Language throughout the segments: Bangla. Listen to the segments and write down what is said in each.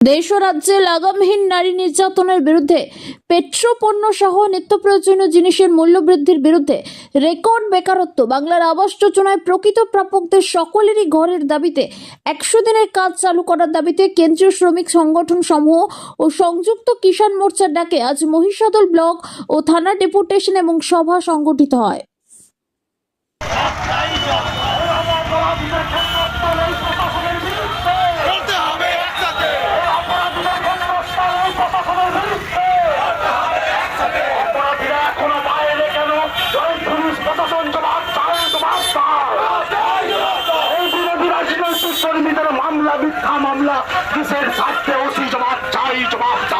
দেশ রাজ্যে লাগামহীন নারী নির্যাতনের বিরুদ্ধে পেট্রোপণ্য সহ নিত্য প্রয়োজনীয় জিনিসের মূল্য বৃদ্ধির বিরুদ্ধে রেকর্ড বেকারত্ব। বাংলার আবাস যোজনায় প্রকৃত প্রাপকদের সকলেরই ঘরের দাবিতে একশো দিনের কাজ চালু করার দাবিতে কেন্দ্রীয় শ্রমিক সংগঠন সমূহ ও সংযুক্ত কিষাণ মোর্চার ডাকে আজ মহিষাদল ব্লক ও থানা ডেপুটেশন এবং সভা সংগঠিত হয়। মামলা মিথ্যা মামলা কিসের স্বার্থে ওসি জবাব চাই জবাব চাও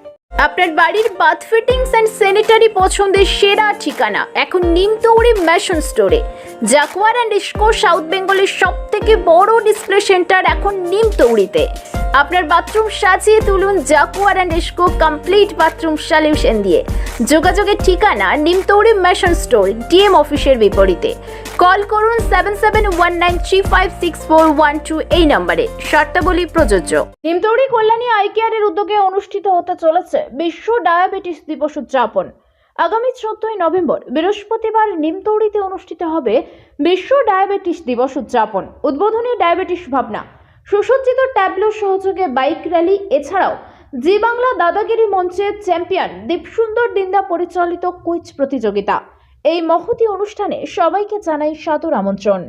আপনার বাড়ির বাথ ফিটিংস অ্যান্ড স্যানিটারি পছন্দের সেরা ঠিকানা এখন নিমতৌড়ি ম্যাশন স্টোরে জাকুয়ার অ্যান্ড ইস্কো সাউথ বেঙ্গলের সব থেকে বড় ডিসপ্লে সেন্টার এখন নিমতৌড়িতে। আপনার বাথরুম সাজিয়ে তুলুন Jaquar and Essco complete bathroom solution দিয়ে। যোগাযোগের ঠিকানা নিমতৌড়ি ম্যাশন স্টোর, ডিএম অফিসের বিপরীতে। কল করুন seven seven one nine three five six four one two এই নম্বরে। শর্তাবলী প্রযোজ্য। নিমতৌড়ি কল্যাণী আই কেয়ারের উদ্যোগে অনুষ্ঠিত হতে চলেছে বিশ্ব ডায়াবেটিস দিবস উদযাপন। আগামী চোদ্দই নভেম্বর বৃহস্পতিবার নিমতৌড়িতে অনুষ্ঠিত হবে বিশ্ব ডায়াবেটিস দিবস উদযাপন। উদ্বোধনী ডায়াবেটিস ভাবনা। সুসজ্জিত ট্যাবলো সহযোগে বাইক র্যালি, এছাড়াও জি বাংলা দাদাগিরি মঞ্চের চ্যাম্পিয়ন দীপসুন্দর দিন্দা পরিচালিত কুইজ প্রতিযোগিতা। এই মহতি অনুষ্ঠানে সবাইকে জানাই সাদর আমন্ত্রণ।